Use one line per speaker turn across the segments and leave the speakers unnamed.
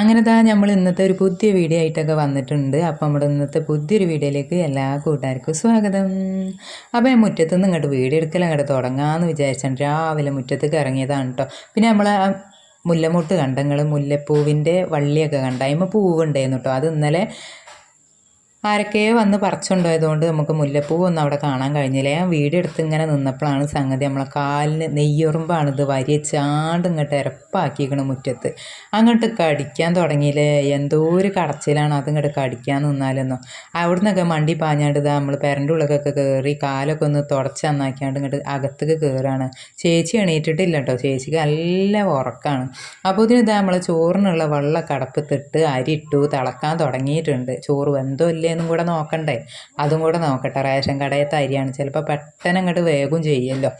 അങ്ങനെ താ നമ്മൾ ഇന്നത്തെ ഒരു പുതിയ വീഡിയോ ആയിട്ടൊക്കെ വന്നിട്ടുണ്ട്. അപ്പം നമ്മുടെ ഇന്നത്തെ പുതിയൊരു വീഡിയോയിലേക്ക് എല്ലാ കൂട്ടുകാർക്കും സ്വാഗതം. അപ്പോൾ ഞാൻ മുറ്റത്ത് നിന്ന് ഇങ്ങോട്ട് വീഡിയോ എടുക്കൽ അങ്ങോട്ട് തുടങ്ങാമെന്ന് വിചാരിച്ചാണ്. രാവിലെ മുറ്റത്തേക്ക് ഇറങ്ങിയതാണ് കേട്ടോ പിന്നെ നമ്മൾ മുല്ലമൂട്ട് കണ്ടങ്ങൾ മുല്ലപ്പൂവിന്റെ വള്ളിയൊക്കെ കണ്ട? അതിമ്മ പൂവുണ്ടായിരുന്നു കേട്ടോ അത് ഇന്നലെ ആരൊക്കെയോ വന്ന് പറിച്ചുകൊണ്ടുപോയതുകൊണ്ട് നമുക്ക് മുല്ലപ്പൂവൊന്നും അവിടെ കാണാൻ കഴിഞ്ഞില്ല. ഞാൻ വീഡിയോ എടുത്ത് ഇങ്ങനെ നിന്നപ്പോഴാണ് സംഗതി. നമ്മളെ കാലിന് ഇത് വരിയ ചാണ്ട് ഇങ്ങോട്ട് ഇരപ്പാക്കിയിരിക്കണം മുറ്റത്ത്. അങ്ങോട്ട് കടിക്കാൻ തുടങ്ങിയില്ലേ? എന്തോ ഒരു കടച്ചിലാണ് അതിങ്ങോട്ട് കടിക്കാൻ നിന്നാലെന്നോ. അവിടുന്നൊക്കെ മണ്ടി പാഞ്ഞാണ്ട് ഇതാ നമ്മൾ പെരന്റെ ഉള്ളിലൊക്കെ കയറി കാലൊക്കെ ഒന്ന് തുടച്ച് നന്നാക്കിയാണ്ട് ഇങ്ങോട്ട് അകത്തേക്ക് കയറാണ് ചേച്ചി എണീറ്റിട്ടില്ല കേട്ടോ ചേച്ചിക്ക് നല്ല ഉറക്കാണ്. അപ്പോൾ ഇതിന് ഇതാ നമ്മളെ ചോറിനുള്ള വെള്ള കടപ്പ് തിട്ട് അരിട്ടു തിളക്കാൻ തുടങ്ങിയിട്ടുണ്ട്. ചോറ് എന്തോ ഇല്ലേ എന്നും കൂടെ നോക്കണ്ടേ? അതും കൂടെ നോക്കട്ടെ. റേഷൻ കടയത്തെ അരിയാണ് ചിലപ്പോൾ പെട്ടെന്ന് അങ്ങോട്ട് വേഗം ചെയ്യല്ലോ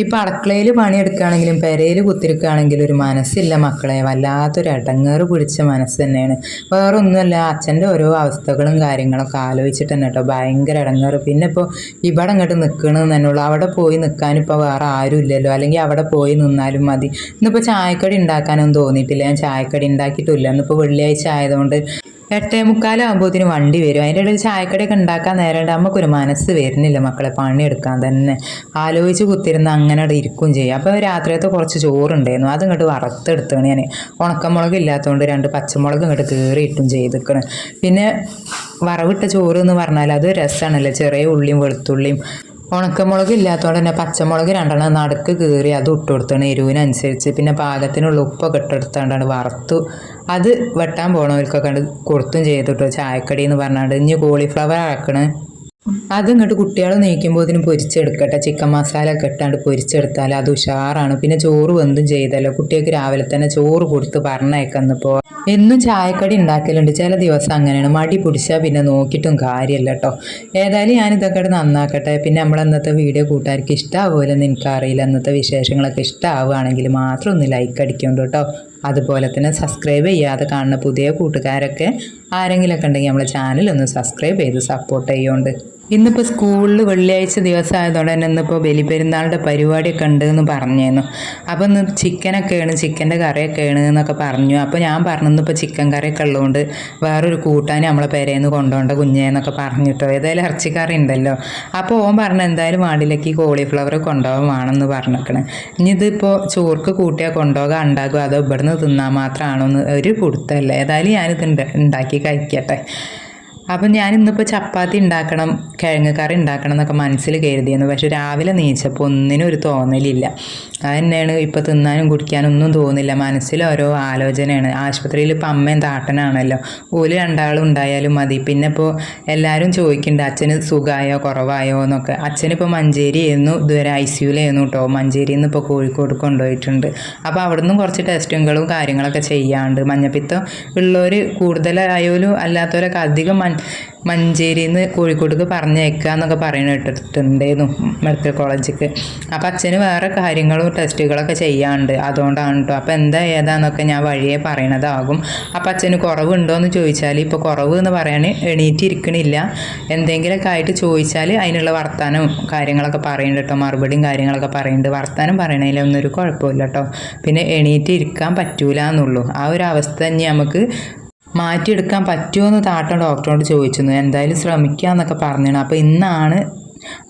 ഇപ്പം അടുക്കളയിൽ പണിയെടുക്കുകയാണെങ്കിലും പെരയിൽ കുത്തിരിക്കുകയാണെങ്കിലും ഒരു മനസ്സില്ല മക്കളെ. വല്ലാത്തൊരു ഇടങ്ങേറ് പിടിച്ച മനസ്സ് തന്നെയാണ്. വേറെ ഒന്നുമല്ല അച്ഛന്റെ ഓരോ അവസ്ഥകളും കാര്യങ്ങളൊക്കെ ആലോചിച്ചിട്ട് തന്നെ കേട്ടോ. ഭയങ്കര ഇടങ്ങേറ് പിന്നെ ഇപ്പോൾ ഇവിടെ അങ്ങോട്ട് നിൽക്കണമെന്ന് തന്നെ ഉള്ളൂ. അവിടെ പോയി നിൽക്കാനിപ്പോൾ വേറെ ആരും ഇല്ലല്ലോ. അല്ലെങ്കിൽ അവിടെ പോയി നിന്നാലും മതി. ഇന്നിപ്പോൾ ചായക്കടി ഉണ്ടാക്കാനൊന്നും തോന്നിയിട്ടില്ല. ഞാൻ ചായക്കടി ഉണ്ടാക്കിയിട്ടില്ല. ഇന്നിപ്പോൾ വെള്ളിയാഴ്ച ആയതുകൊണ്ട് എട്ടേ മുക്കാലാകുമ്പോഴത്തേന് വണ്ടി വരും. അതിന്റെ ഇടയിൽ ചായക്കടയൊക്കെ ഉണ്ടാക്കാൻ നേരം നമുക്കൊരു മനസ്സ് വരുന്നില്ല മക്കളെ പണിയെടുക്കാൻ തന്നെ. ആലോചിച്ച് കുത്തിരുന്ന് അങ്ങനെ അവിടെ ഇരിക്കും ചെയ്യും. അപ്പോൾ രാത്രിയത്തെ കുറച്ച് ചോറുണ്ടായിരുന്നു. അത് ഇങ്ങോട്ട് വറുത്തെടുത്താണ് ഞാൻ ഉണക്കമുളക് ഇല്ലാത്തതുകൊണ്ട് രണ്ട് പച്ചമുളക് ഇങ്ങോട്ട് കയറിയിട്ടും ചെയ്തിരിക്കണം പിന്നെ വറവിട്ട ചോറ് എന്ന് പറഞ്ഞാൽ അത് രസമാണല്ലോ ചെറിയ ഉള്ളിയും വെളുത്തുള്ളിയും ഉണക്കമുളക് ഇല്ലാത്തതുകൊണ്ട് തന്നെ പച്ചമുളക് രണ്ടെണ്ണം നടുക്ക് കീറി അത് ഇട്ട് കൊടുത്താണ് എരിവിനനുസരിച്ച്. പിന്നെ പാകത്തിനുള്ള ഉപ്പൊക്കെ ഇട്ടെടുത്താണ്ടാണ് വറുത്തു. അത് വെട്ടാൻ പോണവർക്കൊക്കെ കൊടുത്തും ചെയ്തിട്ടോ ചായക്കടി എന്ന് പറഞ്ഞാണ്ട്. ഇനി കോളിഫ്ലവർ ആക്കണേ അത് ഇങ്ങോട്ട് കുട്ടികൾ നീക്കുമ്പോൾ ഇതിന് പൊരിച്ചെടുക്കട്ടെ. ചിക്കൻ മസാല ഒക്കെ ഇട്ടാണ്ട് പൊരിച്ചെടുത്താൽ അത് ഉഷാറാണ്. പിന്നെ ചോറ് വെന്തും ചെയ്തല്ലോ. കുട്ടികൾക്ക് രാവിലെ തന്നെ ചോറ് കൊടുത്ത് പറഞ്ഞേക്കന്നിപ്പോൾ എന്നും ചായക്കടി ഉണ്ടാക്കലുണ്ട്. ചില ദിവസം അങ്ങനെയാണ്. മടി പിടിച്ചാൽ പിന്നെ നോക്കിയിട്ടും കാര്യമില്ല കേട്ടോ ഏതായാലും ഞാനിതൊക്കെ നന്നാക്കട്ടെ. പിന്നെ നമ്മൾ അന്നത്തെ വീഡിയോ കൂട്ടുകാർക്ക് ഇഷ്ടമാവുമല്ലോ എനിക്കറിയില്ല. അന്നത്തെ വിശേഷങ്ങളൊക്കെ ഇഷ്ടമാവുകയാണെങ്കിൽ മാത്രം ഒന്ന് ലൈക്ക് അടിക്കുന്നുണ്ട് കേട്ടോ അതുപോലെ തന്നെ സബ്സ്ക്രൈബ് ചെയ്യാതെ കാണുന്ന പുതിയ കൂട്ടുകാരൊക്കെ ആരെങ്കിലുമൊക്കെ ഉണ്ടെങ്കിൽ നമ്മളെ ചാനൽ ഒന്ന് സബ്സ്ക്രൈബ് ചെയ്ത് സപ്പോർട്ട് ചെയ്യുന്നുണ്ട് ഇന്നിപ്പോൾ സ്കൂളിൽ വെള്ളിയാഴ്ച ദിവസം ആയതുകൊണ്ട് തന്നെ ഇന്നിപ്പോൾ ബലിപെരുന്നാളുടെ പരിപാടിയൊക്കെ ഉണ്ട് എന്ന് പറഞ്ഞിരുന്നു അപ്പോൾ ഇന്ന് ചിക്കനൊക്കെയാണ് ചിക്കന്റെ കറിയൊക്കെയാണ് എന്നൊക്കെ പറഞ്ഞു. അപ്പോൾ ഞാൻ പറഞ്ഞു ഇന്നിപ്പോൾ ചിക്കൻ കറിയൊക്കെ ഉള്ളതുകൊണ്ട് വേറൊരു കൂട്ടാൻ നമ്മളെ പെരേന്ന് കൊണ്ടുപോകേണ്ട കുഞ്ഞേന്നൊക്കെ പറഞ്ഞിട്ടോ. ഏതായാലും ഇറച്ചിക്കറി ഉണ്ടല്ലോ. അപ്പോൾ ഓൻ പറഞ്ഞു എന്തായാലും വാടിലേക്ക് കോളിഫ്ലവർ കൊണ്ടുപോകാൻ വേണമെന്ന് പറഞ്ഞേക്കണ്. ഇനി ഇതിപ്പോൾ ചോർക്ക് കൂട്ടിയാൽ കൊണ്ടുപോകാൻ ഉണ്ടാകും അതോ ഇവിടുന്ന് തിന്നാൽ മാത്രമാണോ എന്ന് ഒരു കൊടുത്തല്ലേ ഏതായാലും ഞാനിത് ഉണ്ടാക്കി കഴിക്കട്ടെ. അപ്പം ഞാൻ ഇന്നിപ്പോൾ ചപ്പാത്തി ഉണ്ടാക്കണം കിഴങ്ങ് കറി ഉണ്ടാക്കണം എന്നൊക്കെ മനസ്സിൽ കരുതിയിരുന്നു. പക്ഷെ രാവിലെ നീച്ചപ്പോൾ ഒന്നിനും ഒരു തോന്നലില്ല. അത് തന്നെയാണ് ഇപ്പോൾ തിന്നാനും കുടിക്കാനും ഒന്നും തോന്നില്ല. മനസ്സിൽ ഓരോ ആലോചനയാണ്. ആശുപത്രിയിൽ ഇപ്പം അമ്മയും താട്ടനാണല്ലോ ഓൽ രണ്ടാളും ഉണ്ടായാലും മതി. പിന്നെ ഇപ്പോൾ എല്ലാവരും ചോദിക്കുന്നുണ്ട് അച്ഛന് സുഖമായോ കുറവായോ എന്നൊക്കെ. അച്ഛനിപ്പോൾ മഞ്ചേരി ആയിരുന്നു ഇതുവരെ ഐ സിയുലായിരുന്നു കേട്ടോ മഞ്ചേരിയിൽ നിന്ന് ഇപ്പോൾ കോഴിക്കോട് കൊണ്ടുപോയിട്ടുണ്ട്. അപ്പോൾ അവിടെ നിന്നും കുറച്ച് ടെസ്റ്റുകളും കാര്യങ്ങളൊക്കെ ചെയ്യാണ്ട്. മഞ്ഞപ്പിത്തം ഉള്ളവർ കൂടുതലായാലും അല്ലാത്തവരൊക്കെ അധികം മഞ്ചേരിയിൽ നിന്ന് കോഴിക്കോട്ടേക്ക് പറഞ്ഞയക്കുക എന്നൊക്കെ പറയുന്നത് കേട്ടിട്ടുണ്ടായിരുന്നു മെഡിക്കൽ കോളേജിക്ക്. അപ്പം അച്ഛന് വേറെ കാര്യങ്ങളും ടെസ്റ്റുകളൊക്കെ ചെയ്യാണ്ട് അതുകൊണ്ടാണ് കേട്ടോ അപ്പം എന്താ ഏതാന്നൊക്കെ ഞാൻ വഴിയെ പറയണതാകും. അപ്പം അച്ഛന് കുറവുണ്ടോ എന്ന് ചോദിച്ചാൽ ഇപ്പോൾ കുറവ് എന്ന് പറയാൻ എണീറ്റിരിക്കണില്ല. എന്തെങ്കിലുമൊക്കെ ആയിട്ട് ചോദിച്ചാൽ അതിനുള്ള വർത്താനം കാര്യങ്ങളൊക്കെ പറയുന്നുണ്ട് കേട്ടോ മറുപടിയും കാര്യങ്ങളൊക്കെ പറയുന്നുണ്ട് വർത്താനം പറയണതിലൊന്നും ഒരു കുഴപ്പമില്ല കേട്ടോ പിന്നെ എണീറ്റ് ഇരിക്കാൻ പറ്റൂല എന്നുള്ളൂ ആ ഒരു അവസ്ഥ തന്നെ നമുക്ക് മാറ്റിയെടുക്കാൻ പറ്റുമോ താട്ടം ഡോക്ടറോട് ചോദിച്ചിരുന്നു എന്തായാലും ശ്രമിക്കുക എന്നൊക്കെ പറഞ്ഞിരുന്നു അപ്പോൾ ഇന്നാണ്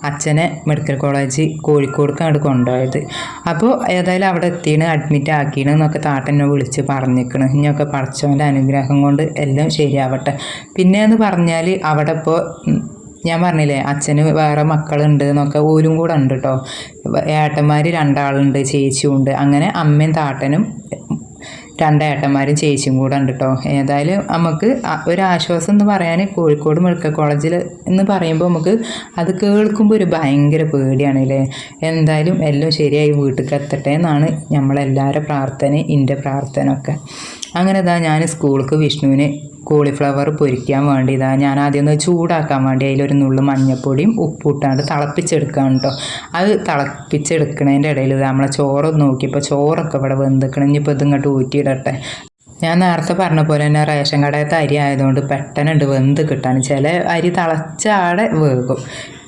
അച്ഛനെ മെഡിക്കൽ കോളേജ് കോഴിക്കോട് അങ്ങോട്ട് കൊണ്ടുപോയത്. അപ്പോൾ ഏതായാലും അവിടെ എത്തിയാണ് അഡ്മിറ്റ് ആക്കിയാണ് എന്നൊക്കെ താട്ടെന്നെ വിളിച്ച് പറഞ്ഞിരിക്കണം ഇനിയൊക്കെ പഠിച്ചവന്റെ അനുഗ്രഹം കൊണ്ട് എല്ലാം ശരിയാവട്ടെ. പിന്നെ എന്ന് പറഞ്ഞാൽ അവിടെ ഇപ്പോൾ ഞാൻ പറഞ്ഞില്ലേ അച്ഛന് വേറെ മക്കളുണ്ട് എന്നൊക്കെ ഓരും കൂടെ ഉണ്ട് കേട്ടോ ഏട്ടന്മാർ രണ്ടാളുണ്ട് ചേച്ചിയും ഉണ്ട് അങ്ങനെ അമ്മയും താട്ടനും രണ്ടേട്ടന്മാരും ചേച്ചിയും കൂടെ ഉണ്ട് കേട്ടോ ഏതായാലും നമുക്ക് ഒരാശ്വാസം എന്ന് പറയാൻ കോഴിക്കോട് മെഡിക്കൽ കോളേജിൽ എന്ന് പറയുമ്പോൾ നമുക്ക് അത് കേൾക്കുമ്പോൾ ഒരു ഭയങ്കര പേടിയാണ് അല്ലേ എന്തായാലും എല്ലാം ശരിയായി വീട്ടിൽ എത്തട്ടെ എന്നാണ് നമ്മളെല്ലാവരുടെ പ്രാർത്ഥന എന്റെ പ്രാർത്ഥന ഒക്കെ അങ്ങനെ ഇതാ ഞാൻ സ്കൂൾക്ക് വിഷ്ണുവിന് കോളിഫ്ലവർ പൊരിക്കാൻ വേണ്ടി. ഞാൻ ആദ്യം ഒന്ന് ചൂടാക്കാൻ വേണ്ടി അതിലൊരു നുള്ളു മഞ്ഞപ്പൊടിയും ഉപ്പിട്ടാണ്ട് തിളപ്പിച്ചെടുക്കാൻ കേട്ടോ അത് തിളപ്പിച്ചെടുക്കണതിന്റെ ഇടയിൽ നമ്മളെ ചോറ് നോക്കിയപ്പോൾ ചോറൊക്കെ ഇവിടെ വെന്തിക്കണം. ഇനിയിപ്പോൾ ഇതിങ്ങോട്ട് ഊറ്റിയിടട്ടെ. ഞാൻ നേരത്തെ പറഞ്ഞ പോലെ തന്നെ റേഷൻ കടയത്തെ അരി ആയതുകൊണ്ട് പെട്ടെന്നുണ്ട് വെന്ത് കിട്ടാൻ ചില അരി തിളച്ചാടെ വേകും.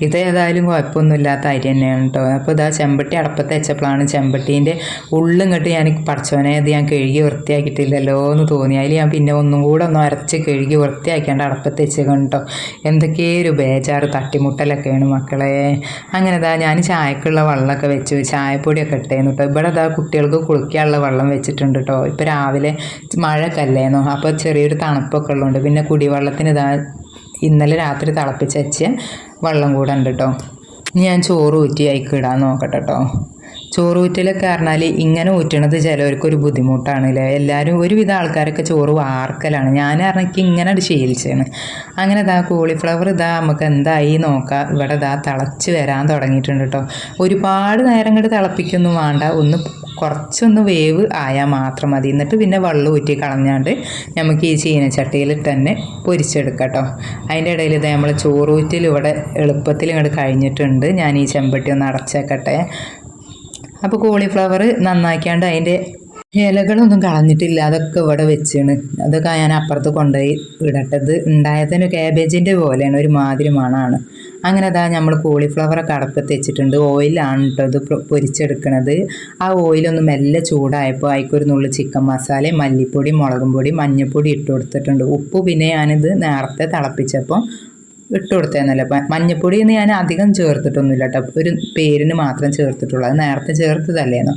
ഇത് ഏതായാലും കുഴപ്പമൊന്നുമില്ലാത്ത അരി തന്നെയാണ് കേട്ടോ. അപ്പോൾ ഇതാ ചെമ്പട്ടി അടപ്പത്ത് വെച്ചപ്പോഴാണ് ചെമ്പട്ടീന്റെ ഉള്ളിങ്ങോട്ട് ഞാൻ പറിച്ചോനെ ഇത് ഞാൻ കഴുകി വൃത്തിയാക്കിയിട്ടില്ലല്ലോ എന്ന് തോന്നി. അതിൽ ഞാൻ പിന്നെ ഒന്നും കൂടെ ഒന്ന് അരച്ച് കഴുകി വൃത്തിയാക്കിയാണ്ട് അടപ്പത്ത് വെച്ചേക്കണം കേട്ടോ. എന്തൊക്കെ ഒരു ബേജാറ് തട്ടിമുട്ടലൊക്കെയാണ് മക്കളെ. അങ്ങനെ ഇതാ ഞാൻ ചായക്കുള്ള വെള്ളമൊക്കെ വെച്ചു. ചായപ്പൊടിയൊക്കെ ഇട്ടേന്നു കേട്ടോ. ഇവിടെ ഇതാ കുട്ടികൾക്ക് കുളിക്കാനുള്ള വെള്ളം വെച്ചിട്ടുണ്ട് കേട്ടോ. ഇപ്പോൾ രാവിലെ മഴയൊക്കെ അല്ലേന്നു? അപ്പോൾ ചെറിയൊരു തണുപ്പൊക്കെ ഉള്ളതുകൊണ്ട് പിന്നെ കുടിവെള്ളത്തിന് ഇതാ ഇന്നലെ രാത്രി തിളപ്പിച്ച് വെച്ച് വെള്ളം കൂടെ ഉണ്ട് കേട്ടോ ഞാൻ ചോറ് ഊറ്റി അയക്ക് ഇടാൻ നോക്കട്ടെ കേട്ടോ ചോറ് ഊറ്റലൊക്കെ പറഞ്ഞാൽ ഇങ്ങനെ ഊറ്റണത് ചിലവർക്കൊരു ബുദ്ധിമുട്ടാണ് അല്ലേ എല്ലാവരും ഒരുവിധ ആൾക്കാരൊക്കെ ചോറ് വാർക്കലാണ്. ഞാൻ അറിഞ്ഞിട്ട് ഇങ്ങനെ അത് ശീലിച്ചാണ്. അങ്ങനെ ഇതാ കോളിഫ്ലവർ ഇതാ നമുക്ക് എന്തായി നോക്കാം. ഇവിടെ ഇതാ തിളച്ച് വരാൻ തുടങ്ങിയിട്ടുണ്ട് കേട്ടോ ഒരുപാട് നേരം ഇങ്ങോട്ട് തിളപ്പിക്കൊന്നും വേണ്ട. ഒന്ന് കുറച്ചൊന്ന് വേവ് ആയാൽ മാത്രം മതി. എന്നിട്ട് പിന്നെ വെള്ളം ഊറ്റി കളഞ്ഞാണ്ട് നമുക്ക് ഈ ചീനച്ചട്ടിയിൽ തന്നെ പൊരിച്ചെടുക്കാം കേട്ടോ അതിന്റെ ഇടയിൽ ഇത് നമ്മൾ ചോറൂറ്റിൽ ഇവിടെ എളുപ്പത്തിൽ ഇങ്ങോട്ട് കഴിഞ്ഞിട്ടുണ്ട്. ഞാൻ ഈ ചെമ്പട്ടി ഒന്ന് അടച്ചേക്കട്ടെ. അപ്പോൾ കോളിഫ്ലവർ നന്നാക്കിയാണ്ട് അതിന്റെ ഇലകളൊന്നും കളഞ്ഞിട്ടില്ല. അതൊക്കെ ഇവിടെ വെച്ചാണ്. അതൊക്കെ ഞാൻ അപ്പുറത്ത് കൊണ്ടുപോയി ഇടട്ടത്. ഉണ്ടായതിന് ക്യാബേജിന്റെ പോലെയാണ്. ഒരു മാതിരി മണമാണ് അങ്ങനെ അതാ നമ്മൾ കോളിഫ്ലവറൊക്കെ അടപ്പത്ത് വെച്ചിട്ടുണ്ട് ഓയിലാണ് കേട്ടോ ഇത് പൊരിച്ചെടുക്കണത്. ആ ഓയിലൊന്ന് മെല്ലെ ചൂടായപ്പോൾ അതിക്കൊരു നുള്ളു ചിക്കൻ മസാല മല്ലിപ്പൊടി മുളകും പൊടി മഞ്ഞൾപ്പൊടി ഇട്ട് കൊടുത്തിട്ടുണ്ട്. ഉപ്പ് പിന്നെ ഞാനിത് നേരത്തെ തിളപ്പിച്ചപ്പോൾ ഇട്ട് കൊടുത്തതെന്നല്ല മഞ്ഞപ്പൊടി എന്ന് ഞാൻ അധികം ചേർത്തിട്ടൊന്നുമില്ല കേട്ടോ ഒരു പേരിന് മാത്രം ചേർത്തിട്ടുള്ളൂ. അത് നേരത്തെ ചേർത്തതല്ലേന്ന്.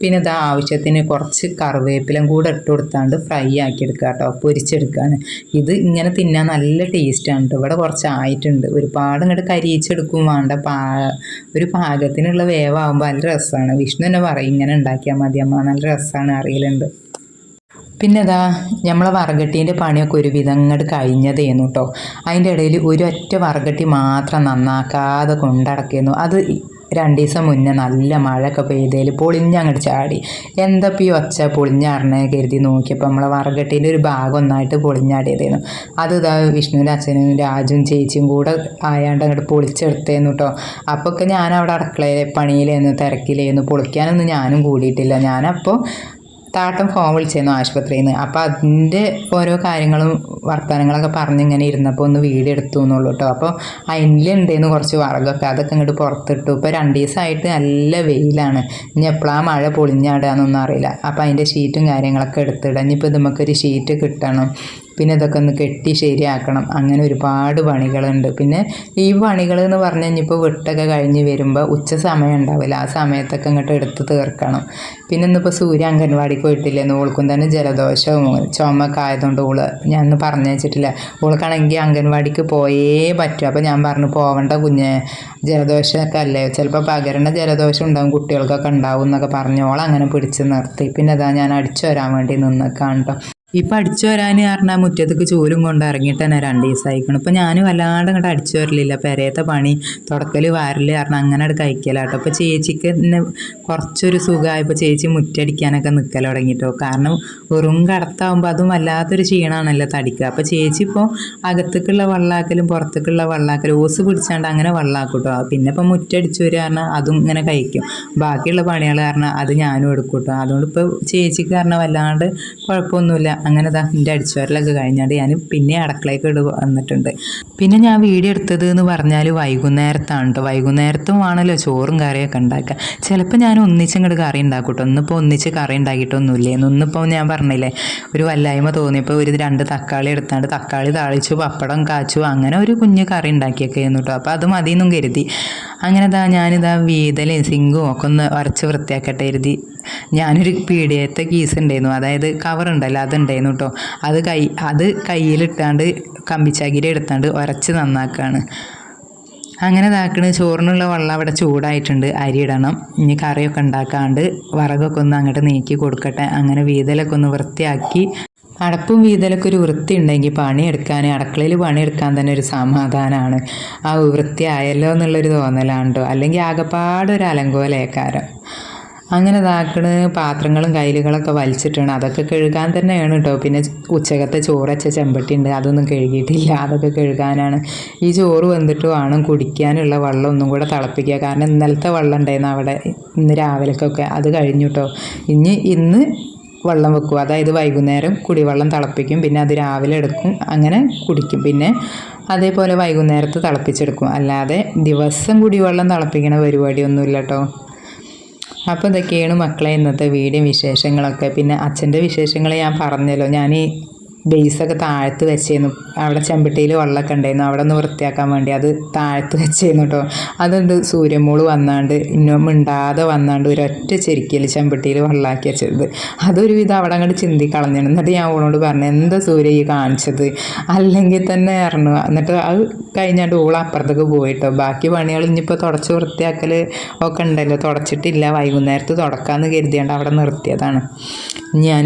പിന്നെ ഇത് ആവശ്യത്തിന് കുറച്ച് കറിവേപ്പിലും കൂടെ ഇട്ട് കൊടുത്താണ്ട് ഫ്രൈ ആക്കി എടുക്കുക കേട്ടോ പൊരിച്ചെടുക്കുകയാണ് ഇത് ഇങ്ങനെ തിന്നാൻ നല്ല ടേസ്റ്റാണ് കേട്ടോ ഇവിടെ കുറച്ച് ആയിട്ടുണ്ട് ഒരുപാട് ഇങ്ങോട്ട് കരിയിച്ചെടുക്കും വേണ്ട. പാ ഒരു പാകത്തിനുള്ള വേവാകുമ്പോൾ നല്ല രസമാണ് വിഷ്ണു തന്നെ പറയും ഇങ്ങനെ ഉണ്ടാക്കിയാൽ മതി അമ്മ. നല്ല രസമാണ് അറിയലുണ്ട്. പിന്നെ നമ്മളെ വറകട്ടീന്റെ പണിയൊക്കെ ഒരു വിധം അങ്ങോട്ട് കഴിഞ്ഞതേന്നു കേട്ടോ അതിന്റെ ഇടയിൽ ഒരു ഒറ്റ വറകട്ടി മാത്രം നന്നാക്കാതെ കൊണ്ടടക്കിയിരുന്നു അത് രണ്ട് ദിവസം മുന്നേ നല്ല മഴയൊക്കെ പെയ്തതിൽ പൊളിഞ്ഞങ്ങോട്ട് ചാടി. എന്താ ഈ ഒച്ച പൊളിഞ്ഞാറിനെ കരുതി നോക്കിയപ്പോൾ നമ്മളെ വറകട്ടീന്റെ ഒരു ഭാഗം ഒന്നായിട്ട് പൊളിഞ്ഞാടിയതായിരുന്നു അത് ഇതാ വിഷ്ണുവിന്റെ അച്ഛനും രാജും ചേച്ചിയും കൂടെ ആയാണ്ട് അങ്ങോട്ട് പൊളിച്ചെടുത്തേന്നു കേട്ടോ അപ്പോൾ ഒക്കെ ഞാൻ അവിടെ അടുക്കളയിലെ പണിയിലേന്ന് തിരക്കിലേന്ന് പൊളിക്കാനൊന്നും ഞാനും കൂടിയിട്ടില്ല. ഞാനപ്പോൾ താട്ടം ഫോൺ വിളിച്ചിരുന്നു ആശുപത്രിയിൽ നിന്ന് അപ്പോൾ അതിന്റെ ഓരോ കാര്യങ്ങളും വർത്തമാനങ്ങളൊക്കെ പറഞ്ഞ് ഇങ്ങനെ ഇരുന്നപ്പോൾ ഒന്ന് വീഡിയോ എടുത്തു എന്നുള്ളൂ കേട്ടോ അപ്പോൾ അതിലുണ്ടായിരുന്നു കുറച്ച് വറകൊക്കെ അതൊക്കെ ഇങ്ങോട്ട് പുറത്തിട്ടു. ഇപ്പോൾ രണ്ട് ദിവസമായിട്ട് നല്ല വെയിലാണ്. ഇനി എപ്പോഴാണ് മഴ പൊളിഞ്ഞാടുകയെന്നൊന്നും അറിയില്ല. അപ്പോൾ അതിന്റെ ഷീറ്റും കാര്യങ്ങളൊക്കെ എടുത്തിടാം. ഇനിയിപ്പോൾ നമുക്കൊരു ഷീറ്റ് കിട്ടണം. പിന്നെ ഇതൊക്കെ ഒന്ന് കെട്ടി ശരിയാക്കണം. അങ്ങനെ ഒരുപാട് പണികളുണ്ട്. പിന്നെ ഈ പണികൾ എന്ന് പറഞ്ഞു കഴിഞ്ഞിപ്പോൾ വിട്ടൊക്കെ കഴിഞ്ഞ് വരുമ്പോൾ ഉച്ച സമയം ഉണ്ടാവില്ല. ആ സമയത്തൊക്കെ ഇങ്ങോട്ട് എടുത്ത് തീർക്കണം. പിന്നെ ഇന്നിപ്പോൾ സൂര്യ പോയിട്ടില്ലേ? പോയിട്ടില്ലെന്ന് ഓൾക്കും തന്നെ ജലദോഷവും ചുമക്കെ ആയതുകൊണ്ട് ഓൾ ഞാൻ ഒന്ന് പറഞ്ഞു വെച്ചിട്ടില്ല ഓൾക്കാണെങ്കിൽ അംഗൻവാടിക്ക് പോയേ പറ്റും. അപ്പോൾ ഞാൻ പറഞ്ഞു പോവണ്ട കുഞ്ഞെ. ജലദോഷമൊക്കെ അല്ലേ? ചിലപ്പോൾ പകരണ ജലദോഷം ഉണ്ടാവും കുട്ടികൾക്കൊക്കെ ഉണ്ടാവും എന്നൊക്കെ പറഞ്ഞു. ഓളങ്ങനെ പിടിച്ച് നിർത്തി. പിന്നെ അതാ ഞാൻ അടിച്ചു വരാൻ വേണ്ടി നിന്നേക്കാണ് കേട്ടോ ഇപ്പം അടിച്ചു വരാൻ പറഞ്ഞാൽ മുറ്റത്തേക്ക് ചൂലും കൊണ്ട് ഇറങ്ങിയിട്ട് തന്നെ രണ്ട് ദിവസമായിക്കണം ഇപ്പം ഞാൻ വല്ലാണ്ട് ഇങ്ങോട്ട് അടിച്ചു വരലില്ല. പെരയത്തെ പണി തുടക്കൽ വാരൽ കാരണം അങ്ങനെ അങ്ങോട്ട് കഴിക്കലാട്ടോ അപ്പോൾ ചേച്ചിക്ക് തന്നെ കുറച്ചൊരു സുഖമായപ്പോൾ ചേച്ചി മുറ്റടിക്കാനൊക്കെ നിൽക്കൽ തുടങ്ങിയിട്ടോ കാരണം വെറും കടത്താവുമ്പോൾ അതും വല്ലാത്തൊരു ക്ഷീണമാണല്ലോ തടിക്കുക അപ്പോൾ ചേച്ചി ഇപ്പോൾ അകത്തേക്കുള്ള വെള്ളാക്കലും പുറത്തേക്കുള്ള വെള്ളാക്കലും ഓസ് പിടിച്ചാണ്ട് അങ്ങനെ വെള്ളാക്കൂട്ടോ കേട്ടോ പിന്നെ ഇപ്പം മുറ്റടിച്ചു വരിക കാരണം അതും ഇങ്ങനെ കഴിക്കും. ബാക്കിയുള്ള പണികൾ കാരണം അത് ഞാനും എടുക്കൂട്ടോ അതുകൊണ്ട് ഇപ്പോൾ ചേച്ചിക്ക് കാരണം വല്ലാണ്ട് കുഴപ്പമൊന്നുമില്ല. അങ്ങനെ ദാ എന്റെ അടിച്ചുവരലൊക്കെ കഴിഞ്ഞാണ്ട് ഞാൻ പിന്നെ അടുക്കളയൊക്കെ ഇട വന്നിട്ടുണ്ട്. പിന്നെ ഞാൻ വീഡിയോ എടുത്തത് എന്ന് പറഞ്ഞാൽ വൈകുന്നേരത്താണ് കേട്ടോ വൈകുന്നേരത്തും ആണല്ലോ ചോറും കറിയൊക്കെ ഉണ്ടാക്കുക. ചിലപ്പോൾ ഞാൻ ഒന്നിച്ചിങ്ങോട്ട് കറി ഉണ്ടാക്കും കേട്ടോ ഒന്നിപ്പോൾ ഒന്നിച്ച് കറി ഉണ്ടാക്കിയിട്ടൊന്നുമില്ലേ? ഒന്നിപ്പോൾ ഞാൻ പറഞ്ഞില്ലേ ഒരു വല്ലായ്മ തോന്നിയപ്പോൾ ഒരു രണ്ട് തക്കാളി എടുത്താണ്ട് തക്കാളി താളിച്ചു പപ്പടം കാച്ചു അങ്ങനെ ഒരു കുഞ്ഞ് കറി ഉണ്ടാക്കിയൊക്കെ ആയിരുന്നു കേട്ടോ അപ്പോൾ അത് മതിയെന്നും കരുതി. അങ്ങനെ ഇതാ ഞാനിതാ വീതലും സിങ്കും ഒക്കെ ഒന്ന് വരച്ച് വൃത്തിയാക്കട്ടെ കരുതി. ഞാനൊരു പീടിയത്തെ കീസ് ഉണ്ടായിരുന്നു അതായത് കവർ ഉണ്ടല്ലോ അതുണ്ടായിരുന്നു കേട്ടോ അത് കൈ അത് കയ്യിലിട്ടാണ്ട് കമ്പിച്ചാകിരി എടുത്താണ്ട് ഉരച്ച് നന്നാക്കുകയാണ് അങ്ങനെ ഇതാക്കണ്. ചോറിനുള്ള വെള്ളം അവിടെ ചൂടായിട്ടുണ്ട്. അരി ഇടണം. ഇനി കറിയൊക്കെ ഉണ്ടാക്കാണ്ട് വറകൊക്കെ ഒന്ന് അങ്ങോട്ട് നീക്കി കൊടുക്കട്ടെ. അങ്ങനെ വീതലൊക്കെ ഒന്ന് വൃത്തിയാക്കി. അടപ്പും വീതലൊക്കെ ഒരു വൃത്തി ഉണ്ടെങ്കിൽ പണിയെടുക്കാൻ അടുക്കളയിൽ പണിയെടുക്കാൻ തന്നെ ഒരു സമാധാനമാണ് ആ വൃത്തിയായല്ലോ എന്നുള്ളൊരു തോന്നലാണ് കേട്ടോ അല്ലെങ്കിൽ ആകെപ്പാടൊരു അലങ്കോലേക്കാരം അങ്ങനെ ഇതാക്കണ് പാത്രങ്ങളും കയ്യിലുകളൊക്കെ വലിച്ചിട്ടാണ്. അതൊക്കെ കഴുകാൻ തന്നെയാണ് കേട്ടോ പിന്നെ ഉച്ചകത്തെ ചോറച്ച ചെമ്പട്ടി ഉണ്ട് അതൊന്നും കഴുകിയിട്ടില്ല. അതൊക്കെ കഴുകാനാണ്. ഈ ചോറ് വന്നിട്ട് വേണം കുടിക്കാനുള്ള വെള്ളം ഒന്നും കൂടെ തിളപ്പിക്കുക. കാരണം ഇന്നലത്തെ വെള്ളം ഉണ്ടായിരുന്നു അവിടെ ഇന്ന് രാവിലേക്കൊക്കെ. അത് കഴിഞ്ഞു കേട്ടോ ഇനി ഇന്ന് വെള്ളം വെക്കും. അതായത് വൈകുന്നേരം കുടിവെള്ളം തിളപ്പിക്കും. പിന്നെ അത് രാവിലെ എടുക്കും. അങ്ങനെ കുടിക്കും. പിന്നെ അതേപോലെ വൈകുന്നേരത്ത് തിളപ്പിച്ചെടുക്കും. അല്ലാതെ ദിവസം കുടിവെള്ളം തിളപ്പിക്കണ പരിപാടിയൊന്നുമില്ല കേട്ടോ അപ്പോൾ ഇതൊക്കെയാണ് മക്കളെ ഇന്നത്തെ വീഡിയോ വിശേഷങ്ങളൊക്കെ. പിന്നെ അച്ഛന്റെ വിശേഷങ്ങൾ ഞാൻ പറഞ്ഞല്ലോ. ഞാൻ ബേസൊക്കെ താഴത്ത് വെച്ചിരുന്നു അവിടെ ചെമ്പട്ടിയിൽ വെള്ളമൊക്കെ ഉണ്ടായിരുന്നു. അവിടെ ഒന്ന് വൃത്തിയാക്കാൻ വേണ്ടി അത് താഴത്ത് വെച്ചിരുന്നു കേട്ടോ അതുകൊണ്ട് സൂര്യമോൾ വന്നാണ്ട് ഇന്നും മിണ്ടാതെ വന്നാണ്ട് ഒരൊറ്റ ചെരിക്കൽ ചെമ്പട്ടിയിൽ വെള്ളമാക്കി വെച്ചത്. അതൊരു വിധം അവിടെ അങ്ങോട്ട് ചിന്തി കളഞ്ഞിരുന്നു. എന്നിട്ട് ഞാൻ ഓളോട് പറഞ്ഞു എന്താ സൂര്യ ഈ കാണിച്ചത്? അല്ലെങ്കിൽ തന്നെ ഇറങ്ങുക എന്നിട്ട് അത് കഴിഞ്ഞാണ്ട് ഓൾ അപ്പുറത്തേക്ക് പോയിട്ടോ ബാക്കി പണികൾ ഇനിയിപ്പോൾ തുടച്ച് വൃത്തിയാക്കൽ ഒക്കെ ഉണ്ടല്ലോ. തുടച്ചിട്ടില്ല. വൈകുന്നേരത്ത് തുടക്കാമെന്ന് കരുതിയാണ്ട് അവിടെ നിർത്തിയതാണ്. ഞാൻ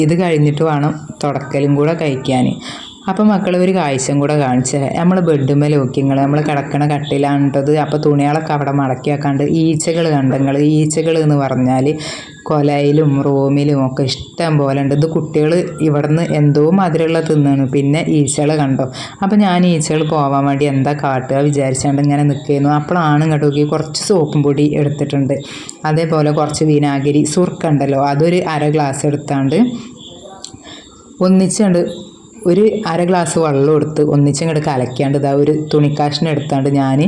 ഇത് കഴിഞ്ഞിട്ട് വേണം തുടക്കലും കൂടെ കഴിക്കാൻ. അപ്പോൾ മക്കൾ ഒരു കാഴ്ചയും കൂടെ കാണിച്ചത് നമ്മൾ ബെഡുമ്മൽ നോക്കിങ്ങൾ നമ്മൾ കിടക്കണ കട്ടിലാണ്ടത് അപ്പോൾ തുണികളൊക്കെ അവിടെ മടക്കിയാക്കാണ്ട് ഈച്ചകൾ കണ്ടങ്ങൾ ഈച്ചകൾ എന്ന് പറഞ്ഞാൽ കൊലയിലും റൂമിലും ഒക്കെ ഇഷ്ടം പോലെ ഉണ്ട്. ഇത് കുട്ടികൾ ഇവിടുന്ന് എന്തോ മധുരമുള്ള തിന്നാണ്. പിന്നെ ഈച്ചകൾ കണ്ടോ? അപ്പോൾ ഞാൻ ഈച്ചകൾ പോവാൻ വേണ്ടി എന്താ കാട്ടുക വിചാരിച്ചാണ്ട് ഇങ്ങനെ നിൽക്കുന്നു അപ്പോഴാണ് ഇങ്ങോട്ട് കുറച്ച് സോപ്പും പൊടി എടുത്തിട്ടുണ്ട്. അതേപോലെ കുറച്ച് വിനാഗിരി സുർക്കുണ്ടല്ലോ അതൊരു അര ഗ്ലാസ് എടുത്താണ്ട് ഒന്നിച്ചുണ്ട് ഒരു അര ഗ്ലാസ് വെള്ളം എടുത്ത് ഒന്നിച്ചങ്ങോട്ട് കലക്കാണ്ട് ഇതാ ഒരു തുണിക്കാശിനെടുത്താണ്ട് ഞാൻ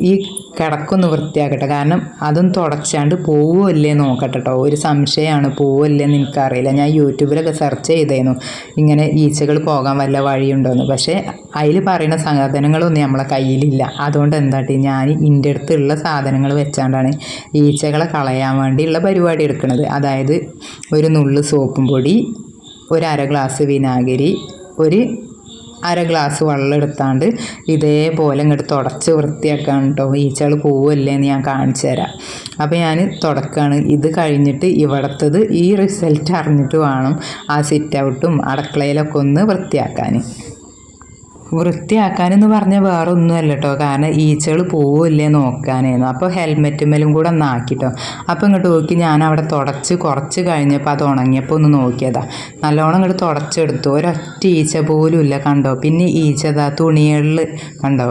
ഈ കിടക്കൊന്ന് വൃത്തിയാക്കട്ടെ. കാരണം അതും തുടച്ചാണ്ട് പോവുമല്ലേ നോക്കട്ടെ കേട്ടോ ഒരു സംശയമാണ് പോവുമല്ലേ എന്ന് എനിക്കറിയില്ല. ഞാൻ യൂട്യൂബിലൊക്കെ സെർച്ച് ചെയ്തേനു. ഇങ്ങനെ ഈച്ചകൾ പോകാൻ വല്ല വഴിയുണ്ടോയെന്ന് പക്ഷേ അതിൽ പറയുന്ന സാധനങ്ങളൊന്നും നമ്മളെ കയ്യിലില്ല. അതുകൊണ്ട് എന്താട്ടി ഞാൻ ഇന്റെ അടുത്തുള്ള സാധനങ്ങൾ വെച്ചാണ്ടാണ് ഈച്ചകളെ കളയാൻ വേണ്ടിയുള്ള പരിപാടി എടുക്കുന്നത് അതായത് ഒരു നുള്ള് സോപ്പും പൊടി ഒരു അര ഗ്ലാസ് വിനാഗിരി ഒരു അര ഗ്ലാസ് വെള്ളം എടുത്താണ്ട് ഇതേപോലെ ഇങ്ങോട്ട് തുടച്ച് വൃത്തിയാക്കാൻ കേട്ടോ ഈച്ചകൾ പോവല്ലേ എന്ന് ഞാൻ കാണിച്ചു തരാം. അപ്പോൾ ഞാൻ തുടക്കാണ്. ഇത് കഴിഞ്ഞിട്ട് ഇവിടത്തത് ഈ റിസൾട്ട് അറിഞ്ഞിട്ട് വേണം ആ സിറ്റ് ഔട്ടും അടുക്കളയിലൊക്കെ ഒന്ന് വൃത്തിയാക്കാൻ വൃത്തിയാക്കാനെന്ന് പറഞ്ഞാൽ വേറെ ഒന്നുമല്ല കേട്ടോ കാരണം ഈച്ചകൾ പോവില്ലേ നോക്കാനായിരുന്നു അപ്പോൾ ഹെൽമെറ്റുമ്മലും കൂടെ ഒന്ന് ആക്കിട്ടോ. അപ്പോൾ ഇങ്ങോട്ട് നോക്കി ഞാൻ അവിടെ തുടച്ച് കുറച്ച് കഴിഞ്ഞപ്പോൾ അത് ഉണങ്ങിയപ്പോൾ ഒന്ന് നോക്കിയതാ. നല്ലോണം ഇങ്ങോട്ട് തുടച്ചെടുത്തു. ഒരൊറ്റ ഈച്ച പോലും ഇല്ല കണ്ടോ. പിന്നെ ഈച്ചതാ തുണികളിൽ കണ്ടോ.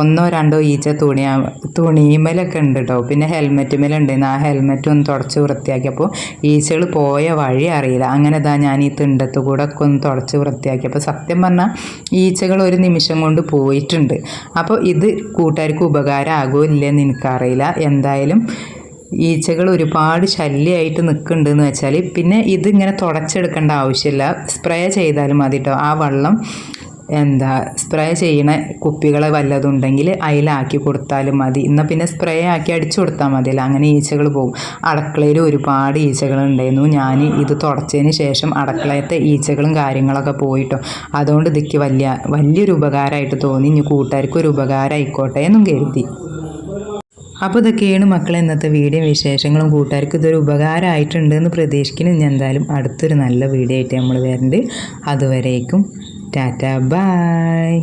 ഒന്നോ രണ്ടോ ഈച്ച തുണിയാ തുണിമേലൊക്കെ ഉണ്ട് കേട്ടോ പിന്നെ ഹെൽമെറ്റ് മേലുണ്ടായിരുന്നു ആ ഹെൽമെറ്റ് ഒന്ന് തുടച്ച് വൃത്തിയാക്കിയപ്പോൾ ഈച്ചകൾ പോയ വഴി അറിയില്ല. അങ്ങനെ ഇതാ ഞാൻ ഈ തിണ്ടത്ത് കൂടെ ഒക്കെ ഒന്ന് തുടച്ച് വൃത്തിയാക്കിയപ്പോൾ സത്യം പറഞ്ഞാൽ ഈച്ചകൾ ഒരു നിമിഷം കൊണ്ട് പോയിട്ടുണ്ട്. അപ്പോൾ ഇത് കൂട്ടുകാർക്ക് ഉപകാരമാകുമോ ഇല്ലെന്ന് എനിക്കറിയില്ല. എന്തായാലും ഈച്ചകൾ ഒരുപാട് ശല്യമായിട്ട് നിൽക്കുന്നുണ്ടെന്ന് വെച്ചാൽ പിന്നെ ഇതിങ്ങനെ തുടച്ചെടുക്കേണ്ട ആവശ്യമില്ല. സ്പ്രേ ചെയ്താലും മതി കേട്ടോ ആ വെള്ളം എന്താ സ്പ്രേ ചെയ്യണ കുപ്പികൾ വല്ലതുണ്ടെങ്കിൽ അതിലാക്കി കൊടുത്താലും മതി. എന്നാൽ പിന്നെ സ്പ്രേ ആക്കി അടിച്ചു കൊടുത്താൽ മതിയല്ലോ. അങ്ങനെ ഈച്ചകൾ പോകും. അടുക്കളയിൽ ഒരുപാട് ഈച്ചകൾ ഉണ്ടായിരുന്നു. ഞാൻ ഇത് തുടച്ചതിന് ശേഷം അടുക്കളയത്തെ ഈച്ചകളും കാര്യങ്ങളൊക്കെ പോയിട്ടോ. അതുകൊണ്ട് ഇതിക്ക് വലിയ വലിയൊരു ഉപകാരമായിട്ട് തോന്നി. ഇനി കൂട്ടുകാർക്ക് ഒരു ഉപകാരം ആയിക്കോട്ടെ എന്നും കരുതി. അപ്പോൾ ഇതൊക്കെയാണ് മക്കളെ ഇന്നത്തെ വീഡിയോ വിശേഷങ്ങളും. കൂട്ടുകാർക്ക് ഇതൊരു ഉപകാരമായിട്ടുണ്ട് എന്ന് പ്രതീക്ഷിക്കുന്നു. ഇനി എന്തായാലും അടുത്തൊരു നല്ല വീഡിയോ ആയിട്ട് നമ്മൾ വരുന്നുണ്ട് അതുവരേക്കും ടാറ്റ ബായ്